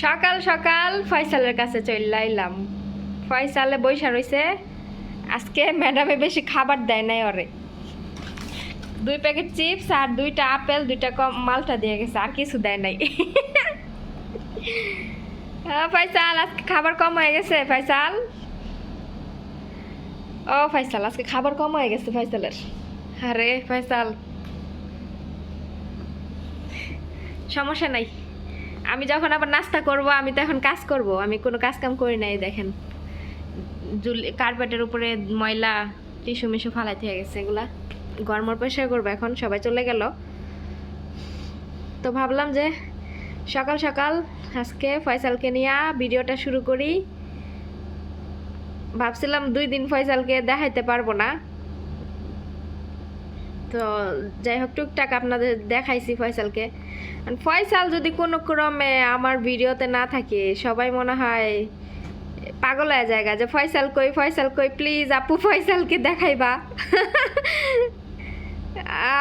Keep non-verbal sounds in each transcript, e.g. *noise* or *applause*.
সকাল সকাল ফয়সালের কাছে চলে আইলাম। ফয়সালে বৈশা রইছে আজকে ম্যাডামে বেশি খাবার দেয় নাই ওরে। দুই প্যাকেট চিপস আর দুইটা আপেল দুইটা কম মালটা দিয়ে গেছে আর কিছু দেয় নাই। হ্যাঁ, ফয়সাল আজকে খাবার কম হয়ে গেছে ফয়সাল? ও ফয়সাল আজকে খাবার কম হয়ে গেছে ফয়সালের। আরে ফয়সাল। সমস্যা নাই। আমি যখন আবার নাস্তা করব, আমি তো এখন কাজ করব। আমি কোনো কাজ কাম করি নাই, দেখেন। জুলি, কার্পেটের উপরে ময়লা টিসু মিশু ফালাইতে হয়ে গেছে এগুলা। গরমর পরিষ্কার করব এখন, সবাই চলে গেল। তো ভাবলাম যে সকাল সকাল আজকে ফয়সালকে নিয়ে ভিডিওটা শুরু করি। ভাবছিলাম দুই দিন ফয়সালকে দেখাইতে পারব না। তো যাই হোক, টুকটাক আপনাদের দেখাইছি ফয়সালকে। ফয়সাল যদি কোনো ক্রমে আমার ভিডিওতে না থাকে, সবাই মনে হয় পাগল হয়ে জায়গা যে ফয়সাল কই ফয়সাল কই প্লিজ আপু ফয়সালকে দেখাইবা।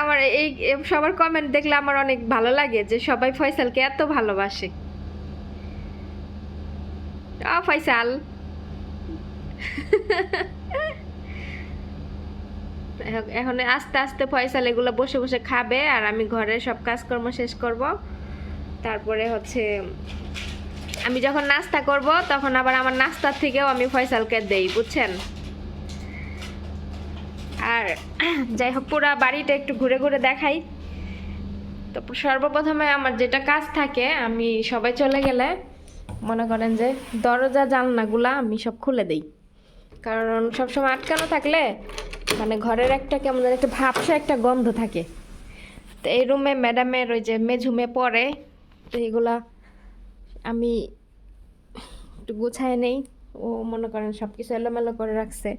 আমার এই সবার কমেন্ট দেখলে আমার অনেক ভালো লাগে যে সবাই ফয়সালকে এত ভালোবাসে। আ ফয়সাল। *laughs* এখন আস্তে আস্তে ফয়সাল এগুলো বসে বসে খাবে, আর আমি ঘরের সব কাজকর্ম শেষ করব। তারপরে হচ্ছে, আমি যখন নাস্তা করব, তখন আবার আমার নাস্তার থেকেও আমি ফয়সালকে দেই, বুঝছেন? আর যাই হোক, পুরা বাড়িটা একটু ঘুরে ঘুরে দেখাই। তো সর্বপ্রথমে আমার যেটা কাজ থাকে, আমি সবাই চলে গেলে মনে করেন যে দরজা, জানলাগুলা আমি সব খুলে দেই। কারণ সবসময় আটকানো থাকলে মানে ঘরের একটা কেমন একটা ভাবসা একটা গন্ধ থাকে। তো এই রুমে ম্যাডামের ওই যে মেঝুমে পড়ে, তো এইগুলা আমি একটু গুছায় নেই। ও মনে করেন সব কিছু এলোমেলো করে রাখছে।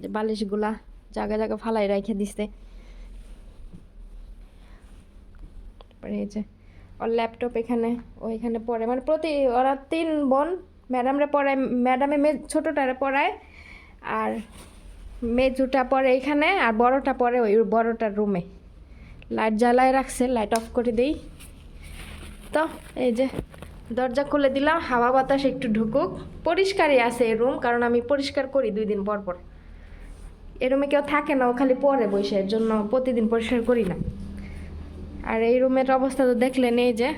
যে বালিশগুলা জায়গা জায়গা ফালাই রেখে দিছে। তারপরে ওর ল্যাপটপ এখানে, ও এখানে পড়ে। মানে প্রতি, ওরা তিন বোন ম্যাডামরা পড়ায় ম্যাডামে মে, ছোটোটারে পড়ায়। আর মেজুটা পরে এখানে আর বড়টা পরে ওই বড়টার রুমে লাইট জ্বালায় রাখছে লাইট অফ করে দিই। তো এই যে দরজা খুলে দিলাম, হাওয়া বাতাস একটু ঢুকুক। পরিষ্কারই আছে এই রুম কারণ আমি পরিষ্কার করি দুই দিন পর পর। এ রুমে কেউ থাকে না, ও খালি পরে বসে, এর জন্য প্রতিদিন পরিষ্কার করি না। আর এই রুমের অবস্থা তো দেখলেন, এই যে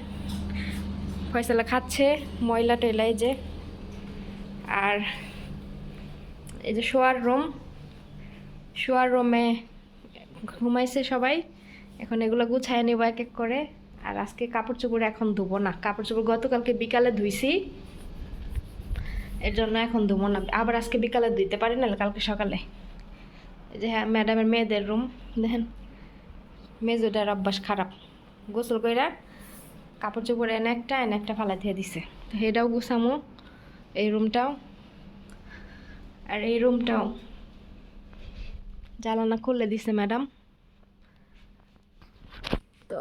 ফয়সালা খাচ্ছে, ময়লা টয়লা এই যে। আর এই যে শোয়ার রুম, শোয়ার রুমে ঘুমাইছে সবাই। এখন এগুলো গুছায় নেব এক এক করে। আর আজকে কাপড় চোপড় এখন ধুবো না। কাপড় চোপড় গতকালকে বিকালে ধুইছি। এর জন্য এখন ধুবো না। আবার আজকে বিকালে ধুইতে পারি না, কালকে সকালে। এই যে হ্যাঁ ম্যাডামের মেয়েদের রুম, দেখেন। মেজোটার অভ্যাস খারাপ। গোসল কইরা কাপড় চোপড় এনে একটা এনে একটা ফালা দিয়ে দিছে। তো এটাও গুছামো, এই রুমটাও। আর এই রুমটাও জ্বালানা খুলে দিছে ম্যাডাম। তো,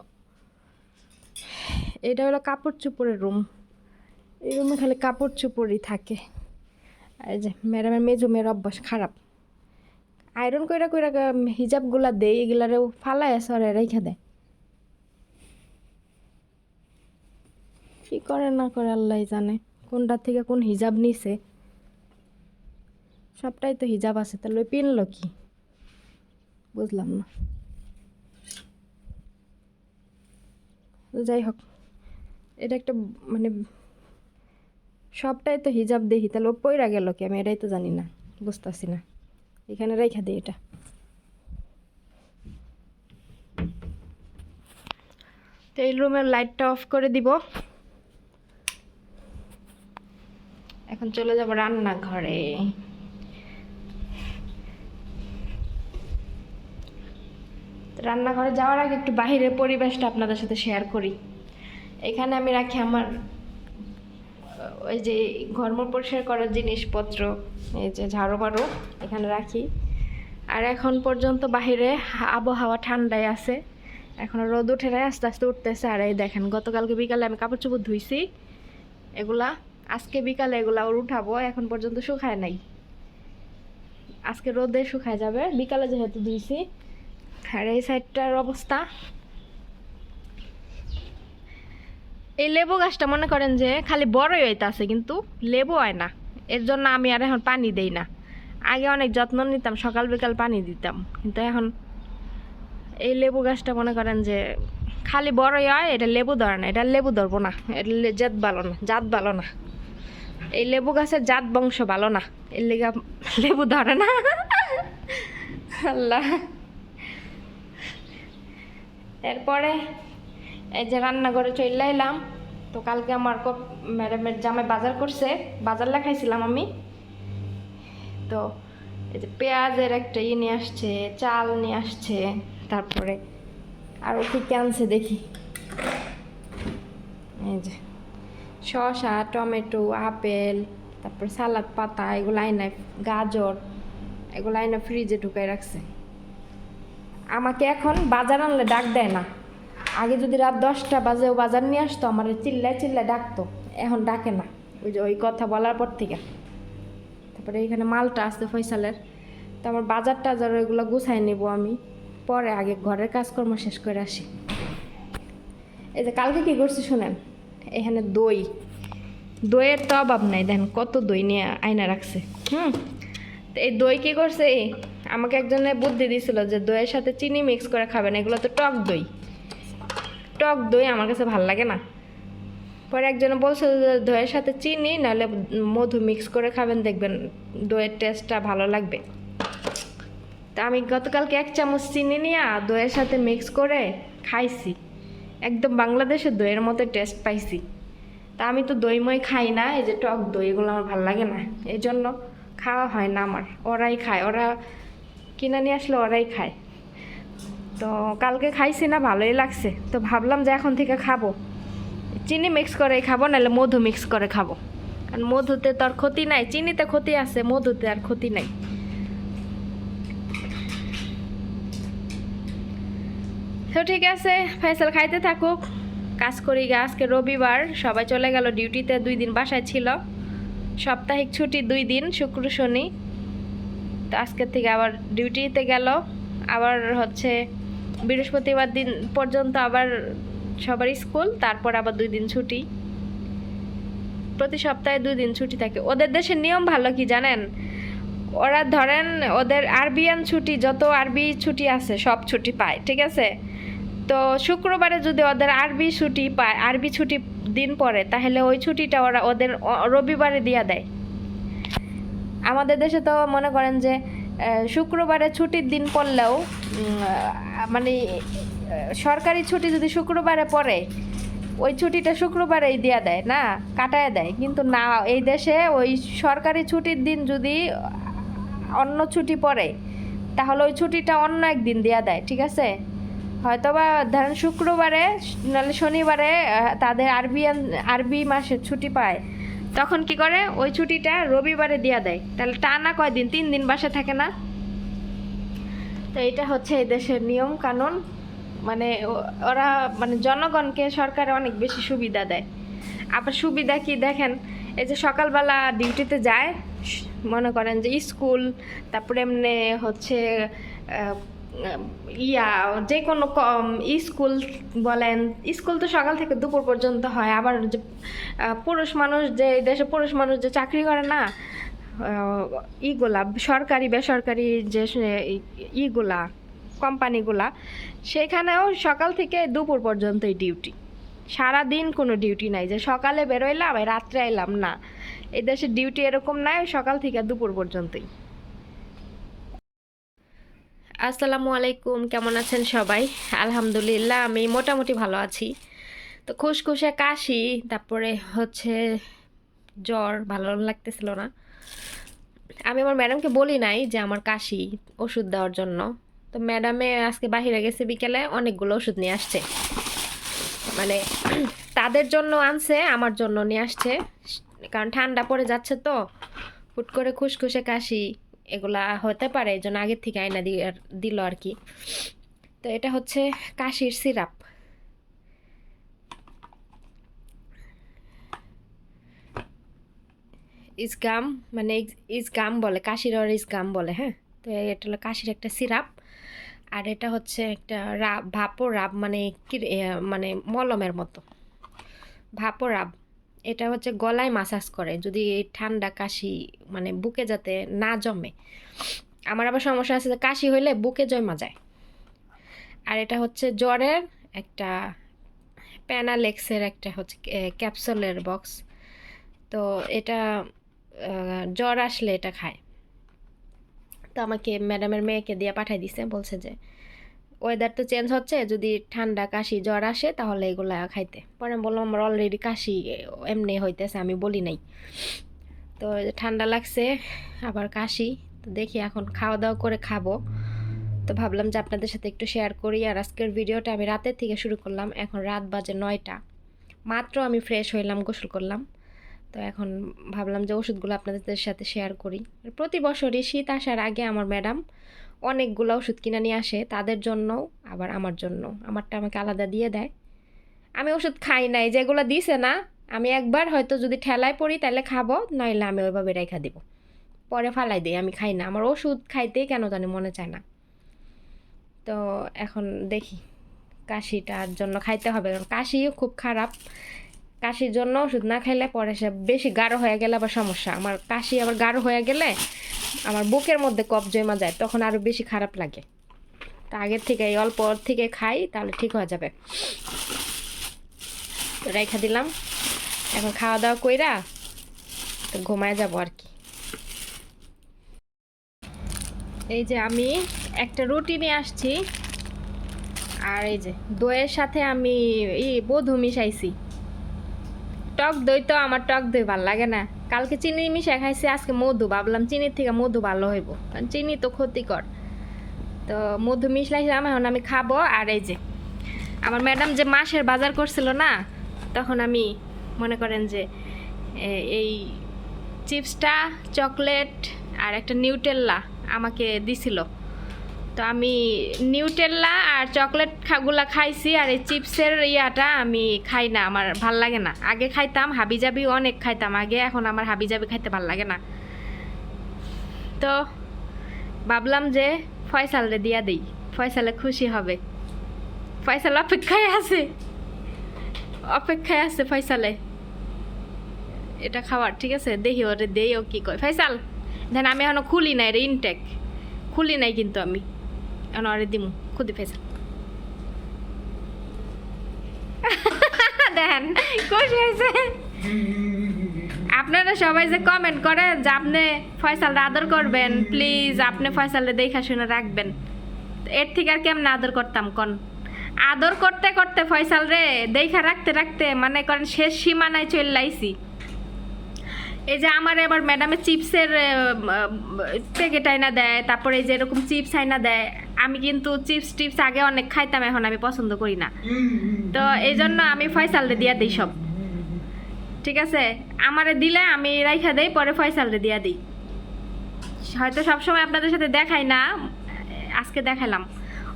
এটা হলো কাপড় চোপড়ের রুম এই রুমে খালি কাপড় চোপড়ই থাকে। আর যে ম্যাডামের মেজো মেয়ের অভ্যাস খারাপ। আয়রন কইরা কইরা হিজাবগুলা দেয় এগুলারেও ফালায় সরে রেখে দেয়। কি করে না করে আল্লাহ জানে, কোনটার থেকে কোন হিজাব নিছে। সবটাই তো হিজাব আছে, তাহলে পিনলো কি? বুঝলাম না। যাই হোক, এটা একটা মানে সবটাই তো হিজাব দেখি, তাহলে ও পইরা গেল কি? আমি এটাই তো জানি না, বুঝতেছি না। এখানে রেখে দিই এটা। তো এই রুমের লাইটটা অফ করে দিব। এখন চলে যাব রান্নাঘরে। রান্নাঘরে যাওয়ার আগে একটু বাহিরের পরিবেশটা আপনাদের সাথে শেয়ার করি। এখানে আমি রাখি আমার ওই যে ঘরমোর পরিষ্কার করার জিনিসপত্র, এই যে ঝাড়ু মারু এখানে রাখি। আর এখন পর্যন্ত বাহিরে আবহাওয়া ঠান্ডায় আছে। এখন রোদ উঠে নাই, আস্তে আস্তে উঠতেছে। আর এই দেখেন, গতকালকে বিকালে আমি কাপড় চোপড় ধুইছি। এগুলা, আজকে বিকালে এগুলা ওর উঠাবো, এখন পর্যন্ত শুকায় নাই। আজকে রোদে শুকায় যাবে, বিকালে যেহেতু ধুইছি। আর এই সাইডটার অবস্থা। এই লেবু গাছটা মনে করেন যে খালি বড়ই হইতাছে, কিন্তু লেবু হয় না। এর জন্য আমি আর এখন পানি দেই না। আগে অনেক যত্ন নিতাম, সকাল বিকাল পানি দিতাম। কিন্তু এখন এই লেবু গাছটা মনে করেন যে খালি বড়ই হয়, এটা লেবু ধরে না, এটা লেবু ধরবো না। এটা জাত ভালো না, জাত ভালো না। এই লেবু গাছের জাত বংশ ভালো না, এর লেগা লেবু ধরে না। *laughs* আল্লাহ। এরপরে এই যে রান্নাঘরে চলে এলাম, তো কালকে আমার কপ- ম্যাডামের জামাই বাজার করছে, বাজার লেখাইছিলাম আমি। তো এই যে পেঁয়াজের একটা ইয়ে নিয়ে আসছে, চাল নিয়ে আসছে, তারপরে আরও কি কি আনছে দেখি। এই যে শসা, টমেটো, আপেল, তারপর সালাদ পাতা, এগুলো আইনা গাজর, এগুলো আইনা ফ্রিজে ঢুকাই রাখছে। আমাকে এখন বাজার আনলে ডাক দেয় না। আগে যদি রাত দশটা বাজে ও বাজার নিয়ে আসতো, আমার চিল্লায় চিল্লায় ডাকতো। এখন ডাকে না। ওই যে ওই কথা বলার পর থেকে। তারপরে এখানে মালটা আসছে ফয়সালের। তো আমার বাজার টাজার ওইগুলো গুছাই নেব আমি। পরে আগে ঘরের কাজকর্ম শেষ করে আসি। এই যে কালকে কি করছি শুনেন? এখানে দই। দইয়ের তো অভাব নাই, দেখেন কত দই নিয়ে আয়না রাখছে। হুম? তো এই দই কি করছে? আমাকে একজনে বুদ্ধি দিছিল যে দইয়ের সাথে চিনি মিক্স করে খাবেন, এগুলো তো টক দই। টক দই আমার কাছে ভালো লাগে না। পরে একজনে বলছে যে দইয়ের সাথে চিনি, নাহলে মধু মিক্স করে খাবেন, দেখবেন দইয়ের টেস্টটা ভালো লাগবে। তা আমি গতকালকে এক চামচ চিনি নিয়ে দইয়ের সাথে মিক্স করে খাইছি। একদম বাংলাদেশের দইয়ের মতো টেস্ট পাইছি। তা আমি তো দই মই খাই না, এই যে টক দই, এগুলো আমার ভালো লাগে না। এই জন্য খাওয়া হয় না আমার, ওরাই খায়। ওরা কিনে নিয়ে আসলে ওরাই খায়। তো কালকে খাইছি না, ভালোই লাগছে। তো ভাবলাম যে এখন থেকে খাব। চিনি মিক্স করে খাব, নাহলে মধু মিক্স করে খাব। কারণ মধুতে তো আর ক্ষতি নাই, চিনিতে ক্ষতি আছে, মধুতে আর ক্ষতি নাই। তো ঠিক আছে, ফয়সাল খাইতে থাকুক। কাজ করি গা, আজকে রবিবার, সবাই চলে গেল ডিউটিতে দুই দিন বাসায় ছিল। সাপ্তাহিক ছুটি দুই দিন, শুক্র, শনি। তো আজকের থেকে আবার ডিউটিতে গেল। আবার হচ্ছে বৃহস্পতিবার দিন পর্যন্ত আবার সবার স্কুল, তারপর আবার দুই দিন ছুটি। প্রতি সপ্তাহে দুই দিন ছুটি থাকে। ওদের দেশের নিয়ম ভালো কি জানেন? ওরা ধরেন ওদের আরবিয়ান ছুটি, যত আরবি ছুটি আছে সব ছুটি পায়, ঠিক আছে? তো শুক্রবারে যদি ওদের আরবি ছুটি পায়, আরবি ছুটি দিন পরে তাহলে ওই ছুটিটা ওরা ওদের রবিবারে দিয়া দেয়। আমাদের দেশে তো মনে করেন যে শুক্রবারে ছুটির দিন পড়লেও মানে সরকারি ছুটি যদি শুক্রবারে পড়ে, ওই ছুটিটা শুক্রবারেই দেয়া দেয়, না? কাটায় দেয়। কিন্তু না, এই দেশে ওই সরকারি ছুটির দিন যদি অন্য ছুটি পড়ে, তাহলে ওই ছুটিটা অন্য একদিন দেয়া দেয়, ঠিক আছে? হয়তোবা ধরেন শুক্রবারে, নাহলে শনিবারে তাদের আরবিয়ান, আরবি মাসের ছুটি পায়। তখন কি করে? ওই ছুটিটা রবিবারে দেয়া দেয়। তাহলে টানা কয়দিন তিন দিন বাসা থাকে না। তো এটা হচ্ছে এই দেশের নিয়ম, কানুন। মানে ওরা মানে জনগণকে সরকার অনেক বেশি সুবিধা দেয়। আবার সুবিধা কি দেখেন? এই যে সকালবেলা ডিউটিতে যায়, মনে করেন যে স্কুল, তারপরে এমনি হচ্ছে ইয়া, যে কোনো স্কুল বলেন, স্কুল তো সকাল থেকে দুপুর পর্যন্ত হয়, আবার যে পুরুষ মানুষ যে এই দেশে পুরুষ মানুষ যে চাকরি করে না ইগুলা, সরকারি, বেসরকারি যে ইগুলা, কোম্পানিগুলা, সেখানেও সকাল থেকে দুপুর পর্যন্তই ডিউটি। সারা দিন কোনো ডিউটি নাই, যে সকালে বেরোইলাম রাত্রে এলাম না। এই দেশে ডিউটি এরকম নাই, সকাল থেকে দুপুর পর্যন্তই। আসসালামু আলাইকুম কেমন আছেন সবাই? আলহামদুলিল্লাহ, আমি মোটামুটি ভালো আছি। তো খুশখুশে কাশি, তারপরে হচ্ছে জ্বর, ভালো লাগতেছিল না। আমি আমার ম্যাডামকে বলি নাই যে আমার কাশি, ওষুধ দেওয়ার জন্য। তো ম্যাডামে আজকে বাহিরে গেছে বিকেলে, অনেকগুলো ওষুধ নিয়ে আসছে। মানে তাদের জন্য আনছে, আমার জন্য নিয়ে আসছে। কারণ ঠান্ডা পড়ে যাচ্ছে তো, হুট করে খুশখুশে কাশি। এগুলা হতে পারে, এই জন্য আগের থেকে আয়না দিয়ে দিল আর কি। তো এটা হচ্ছে কাশির সিরাপ। ইসগাম মানে ইসগাম বলে, কাশির আর ইসগাম বলে হ্যাঁ? তো এটা হলো কাশির একটা সিরাপ। আর এটা হচ্ছে একটা রাব ভাপো রাব মানে মানে মলমের মতো। ভাপরাব এটা হচ্ছে গলায় মাসাজ করে, যদি ঠান্ডা কাশি মানে বুকে যাতে না জমে। আমার আবার সমস্যা আছে যে কাশি হইলে বুকে জমা যায়। আর এটা হচ্ছে জ্বরের একটা প্যানালেক্সের একটা হচ্ছে ক্যাপসুলের বক্স তো এটা জ্বর আসলে এটা খায়। তো আমাকে ম্যাডামের মেয়েকে দিয়ে পাঠাই দিছে, বলছে যে ওয়েদার তো চেঞ্জ হচ্ছে, যদি ঠান্ডা, কাশি, জ্বর আসে, তাহলে এগুলা খাইতে। পরে বললাম, আমার অলরেডি কাশি, এমনি হইতেছে, আমি বলি নাই। তো ঠান্ডা লাগছে, আবার কাশি, তো দেখি এখন খাওয়া দাওয়া করে খাব। তো ভাবলাম যে আপনাদের সাথে একটু শেয়ার করি, আর আজকের ভিডিওটা আমি রাতের থেকে শুরু করলাম, এখন রাত বাজে নয়টা। মাত্র আমি ফ্রেশ হইলাম, গোসল করলাম। তো এখন ভাবলাম যে ওষুধগুলো আপনাদের সাথে শেয়ার করি। প্রতি বছরই শীত আসার আগে আমার ম্যাডাম অনেকগুলো ওষুধ কিনে নিয়ে আসে, তাদের জন্যও, আবার আমার জন্য আমারটা আমাকে আলাদা দিয়ে দেয়। আমি ওষুধ খাই নাই, যেগুলো দিছে না, আমি একবার হয়তো যদি ঠেলায় পড়ি তাহলে খাব, নইলে আমি ওইভাবে রেখা দিব। পরে ফালাই দিই, আমি খাই না। আমার ওষুধ খাইতেই কেন জানি মনে চায় না। তো এখন দেখি, কাশিটার জন্য খাইতে হবে। কারণ কাশিও খুব খারাপ। কাশির জন্য ওষুধ না খাইলে পরে সে বেশি গাঢ় হয়ে গেলে আবার সমস্যা। আমার কাশি আবার গাঢ় হয়ে গেলে আমার বুকের মধ্যে কফ জমা যায়, তখন আরও বেশি খারাপ লাগে। তা আগের থেকে এই অল্প থেকে খাই, তাহলে ঠিক হয়ে যাবে। রেখে দিলাম। এখন খাওয়া দাওয়া কইরা তো ঘুমায় যাব আর কি। এই যে আমি একটা রুটি নিয়ে আসছি, আর এই যে দইয়ের সাথে আমি ই মধু মিশাইছি। টক দই তো আমার টক দই ভালো লাগে না। কালকে চিনি মিশাই খাইছি, আজকে মধু ভাবলাম চিনির থেকে মধু ভালো হইব, কারণ চিনি তো ক্ষতিকর। তো মধু মিশলাইছিলাম, এখন আমি খাব, আর এই যে, আমার ম্যাডাম যে মাসের বাজার করছিল না, তখন আমি মনে করেন যে এই চিপসটা, চকলেট, আর একটা নিউটেল্লা আমাকে দিছিল। তো আমি নিউটেল্লা আর চকলেটগুলা খাইছি আর এই চিপসের ইয়াটা আমি খাই না, আমার ভালো লাগে না। আগে খাইতাম হাবি হাবিজাবি অনেক খাইতাম আগে, এখন আমার হাবি হাবিজাবি খাইতে ভালো লাগে না। তো ভাবলাম যে ফয়সালরে দিয়া দিই, ফয়সালে খুশি হবে। ফয়সাল অপেক্ষায় আছে। অপেক্ষায় আছে ফয়সালে। এটা খাওয়ার, ঠিক আছে? দেখি ওরে দেই, ও কি কয়? ফয়সাল, দেন আমি এখনও খুলি নাই রে ইনটেক খুলি নাই কিন্তু আমি। ওরে দিমু খুদি ফয়সাল দেখেন খুশি হয়েছে আপনারা সবাই যে কমেন্ট করেন যে আপনি ফয়সালটা আদর করবেন প্লিজ আপনি ফয়সালটা দেখা শুনে রাখবেন। এর থেকে আর কেমন আদর করতাম, কন? আদর করতে করতে ফয়সাল রে দেখা রাখতে রাখতে মানে করেন শেষ সীমানায় চলে আইছি। এই যে আমার এবার ম্যাডামের চিপসের প্যাকেট আইনা দেয়, তারপরে এই যে এরকম চিপস আইনা দেয় আমি কিন্তু চিপস টিপস আগে অনেক খাইতাম এখন আমি পছন্দ করি না। তো এই জন্য আমি ফয়সালরে দিয়া দিই সব। ঠিক আছে? আমারে দিলে আমি রাইখা দেই পরে ফয়সালরে দিয়া দিই। হয়তো সবসময় আপনাদের সাথে দেখাই না আজকে দেখালাম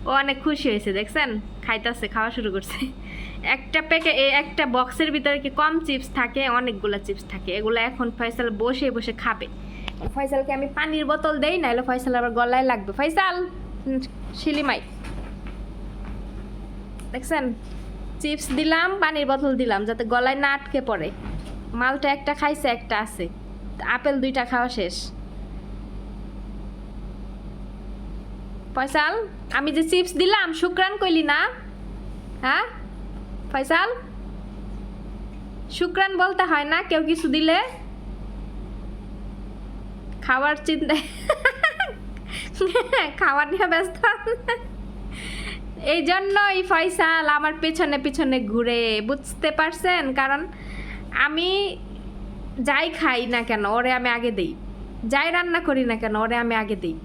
ও অনেক খুশি হয়েছে দেখছেন? খাইতেছে খাওয়া শুরু করছে। একটা প্যাকে এই একটা বক্সের ভিতরে কি কম চিপস থাকে? অনেকগুলো চিপস থাকে। এগুলো এখন ফয়সাল বসে বসে খাবে। ফয়সালকে আমি পানির বোতল দেই নাহলে ফয়সাল আবার গলায় লাগবে। ফয়সাল! শিলিমাই দেখছেন? চিপস দিলাম, পানির বোতল দিলাম, যাতে গলায় না আটকে পড়ে। মালটা একটা খাইছে, একটা আছে। আপেল দুইটা খাওয়া শেষ। ফয়সাল, আমি যে চিপস দিলাম, শুক্রান কইলি না? হ্যাঁ? ফয়সাল? শুক্রান বলতে হয় না, কেউ কিছু দিলে? খাওয়ার চিন্তা *laughs* খাওয়ার নিয়ে ব্যস্ত। এই জন্যই ফয়সাল আমার পেছনে পেছনে ঘুরে, বুঝতে পারছেন? কারণ আমি যাই খাই না কেন, ওরে আমি আগে দেই। যাই রান্না করি না কেন, ওরে আমি আগে দিই।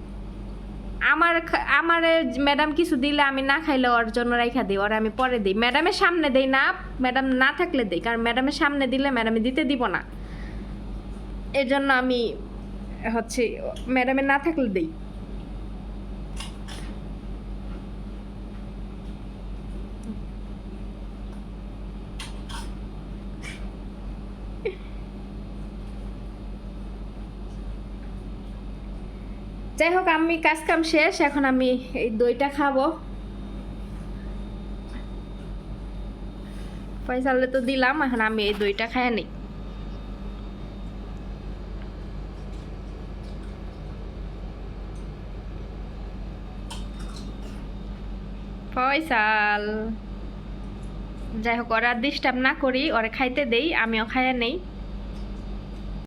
আমার আমার ম্যাডাম কিছু দিলে আমি না খাইলে ওর জন্য রাইখা দিই, ওরা আমি পরে দিই। ম্যাডামের সামনে দেই না, ম্যাডাম না থাকলে দেই, কারণ ম্যাডামের সামনে দিলে ম্যাডামে দিতে দিব না। এর জন্য আমি হচ্ছে ম্যাডামের না থাকলে দেই। যাই হোক আমি কাজ কাম শেষ, এখন আমি এই দইটা খাব। ফয়সালে তো দিলাম, এখন আমি এই দইটা খাই নিই ফয়সাল। যাই হোক ওরা ডিস্টার্ব না করি, ওরা খাইতে দেই, আমিও খাইয়া নেই।